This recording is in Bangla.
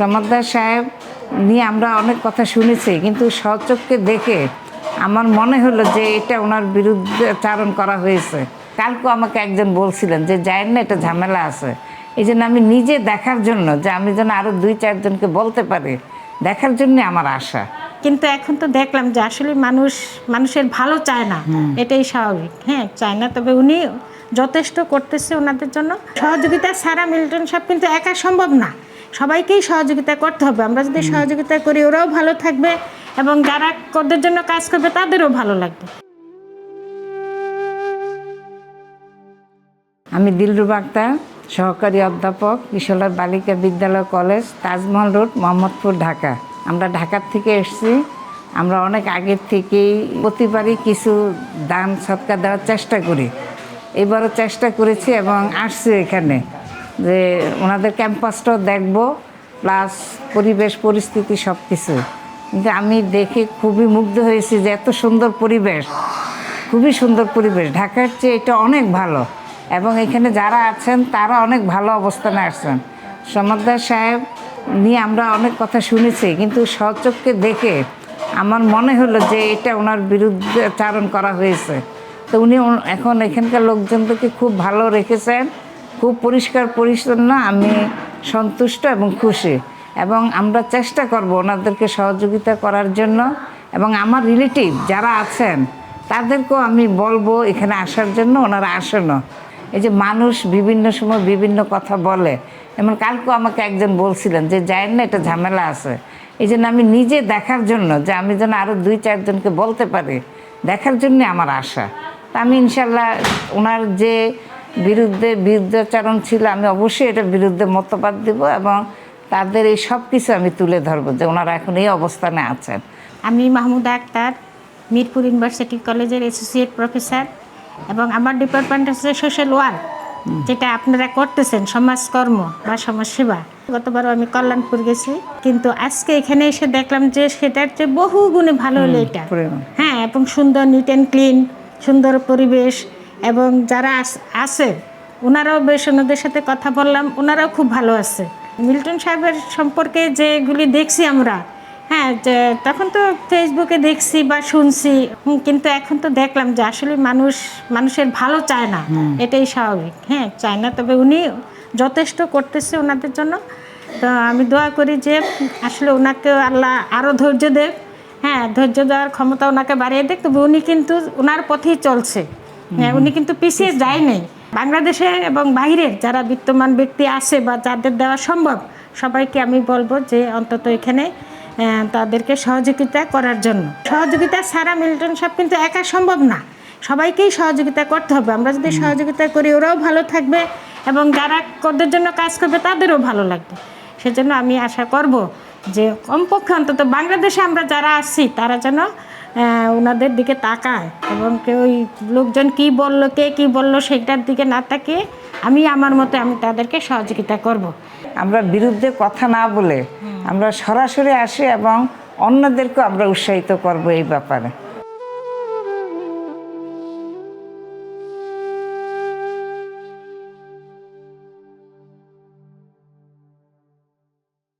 সমাদ্দার সাহেব নিয়ে আমরা অনেক কথা শুনেছি কিন্তু সচক্ষে দেখে আমার মনে হলো যে এটা ওনার বিরুদ্ধে চারণ করা হয়েছে। কালকে আমাকে একজন বলছিলেন যে যায় না এটা ঝামেলা আছে। এই জন্য আমি নিজে দেখার জন্য যে আমি যেন আরও দুই চারজনকে বলতে পারি দেখার জন্য আমার আশা। কিন্তু এখন তো দেখলাম যে আসলে মানুষ মানুষের ভালো চায় না। এটাই স্বাভাবিক। হ্যাঁ চায় না তবে উনি যথেষ্ট করতেছে ওনাদের জন্য। সহযোগিতা ছাড়া মিল্টন সাহেব কিন্তু একা সম্ভব না। সবাইকেই সহযোগিতা করতে হবে। আমরা যদি সহযোগিতা করি ওরাও ভালো থাকবে এবং যারা ওদের জন্য কাজ করবে তাদেরও ভালো লাগবে। আমি দিলরুবা আক্তার সহকারী অধ্যাপক কিশোর বালিকা বিদ্যালয় কলেজ তাজমহল রোড মোহাম্মদপুর ঢাকা। আমরা ঢাকার থেকে এসেছি। আমরা অনেক আগের থেকেই প্রতিবারই কিছু দান সৎকার দেওয়ার চেষ্টা করি। এবারও চেষ্টা করেছি এবং আসছি এখানে। যে ওনাদের ক্যাম্পাসটাও দেখব প্লাস পরিবেশ, পরিস্থিতি সব কিছু কিন্তু আমি দেখে খুবই মুগ্ধ হয়েছি যে এত সুন্দর পরিবেশ, খুবই সুন্দর পরিবেশ। ঢাকার চেয়ে এটা অনেক ভালো। এবং এখানে যারা আছেন, তারা অনেক ভালো অবস্থানে আসছেন। সমাদ্দার সাহেব নিয়ে আমরা অনেক কথা শুনেছি, কিন্তু সচক্ষে দেখে আমার মনে হলো যে এটা ওনার বিরুদ্ধে চারণ করা হয়েছে। তো উনি এখন এখানকার লোকজনদেরকে খুব ভালো রেখেছেন। খুব পরিষ্কার, পরিচ্ছন্ন, আমি সন্তুষ্ট এবং খুশি। এবং আমরা চেষ্টা করব ওনাদেরকে সহযোগিতা করার জন্য। এবং আমার রিলেটিভ যারা আছেন, তাদেরকেও আমি বলব এখানে আসার জন্য ওনারা আসেনও এই যে মানুষ বিভিন্ন সময় বিভিন্ন কথা বলে। এমন কালকেও আমাকে একজন বলছিলেন যে যায় না, এটা ঝামেলা আছে। এই জন্য আমি নিজে দেখার জন্য, যে আমি যেন আরও দুই চারজনকে বলতে পারি, দেখার জন্যে আমার আশা। তা আমি ইনশাল্লাহ ওনার যে বিরুদ্ধে বিরুদ্ধাচরণ ছিল আমি অবশ্যই এটার বিরুদ্ধে মতবাদ দিব এবং তাদের এই সব কিছু আমি তুলে ধরবো যে ওনারা এখন এই অবস্থানে আছেন। আমি মাহমুদা আক্তার মিরপুর ইউনিভার্সিটি কলেজের অ্যাসোসিয়েট প্রফেসর এবং আমার ডিপার্টমেন্ট হচ্ছে সোশ্যাল ওয়ার্ক যেটা আপনারা করতেছেন সমাজকর্ম বা সমাজসেবা। গতবারও আমি কল্যাণপুর গেছি কিন্তু আজকে এখানে এসে দেখলাম যে সেটার চেয়ে বহু গুণে ভালো হলো এটা। হ্যাঁ এবং সুন্দর নিট অ্যান্ড ক্লিন সুন্দর পরিবেশ এবং যারা আস- আছে ওনারাও বেশ ওনাদের সাথে কথা বললাম ওনারাও খুব ভালো আছে। মিল্টন সাহেবের সম্পর্কে যেগুলি দেখছি আমরা হ্যাঁ যে তখন তো ফেসবুকে দেখছি বা শুনছি কিন্তু এখন তো দেখলাম যে আসলে মানুষ মানুষের ভালো চায় না। এটাই স্বাভাবিক হ্যাঁ চায় না। তবে উনি যথেষ্ট করতেছে ওনাদের জন্য। তো আমি দোয়া করি যে আসলে ওনাকে আল্লাহ আরও ধৈর্য দেব হ্যাঁ ধৈর্য দেওয়ার ক্ষমতা ওনাকে বাড়িয়ে দেখ তবে উনি কিন্তু ওনার পথেই চলছে। উনি কিন্তু পিছিয়ে যায় নাই বাংলাদেশে এবং বাইরের যারা বিত্তমান ব্যক্তি আছে বা যাদের দেওয়া সম্ভব সবাইকে আমি বলব যে অন্তত এখানে তাদেরকে সহযোগিতা করার জন্য। সহযোগিতা ছাড়া মিল্টন সাহেব কিন্তু একা সম্ভব না। সবাইকেই সহযোগিতা করতে হবে। আমরা যদি সহযোগিতা করি ওরাও ভালো থাকবে এবং যারা ওদের জন্য কাজ করবে তাদেরও ভালো লাগবে। সেজন্য আমি আশা করব যে কমপক্ষে অন্তত বাংলাদেশে আমরা যারা আসছি তারা যেন ওনাদের দিকে তাকায় এবং কেউ ওই লোকজন কি বলল কে কি বলল সেটার দিকে না তাকিয়ে আমি আমার মতো আমি তাদেরকে সহযোগিতা করব। আমরা বিরুদ্ধে কথা না বলে আমরা সরাসরি আসি এবং অন্যদেরকেও আমরা উৎসাহিত করব এই ব্যাপারে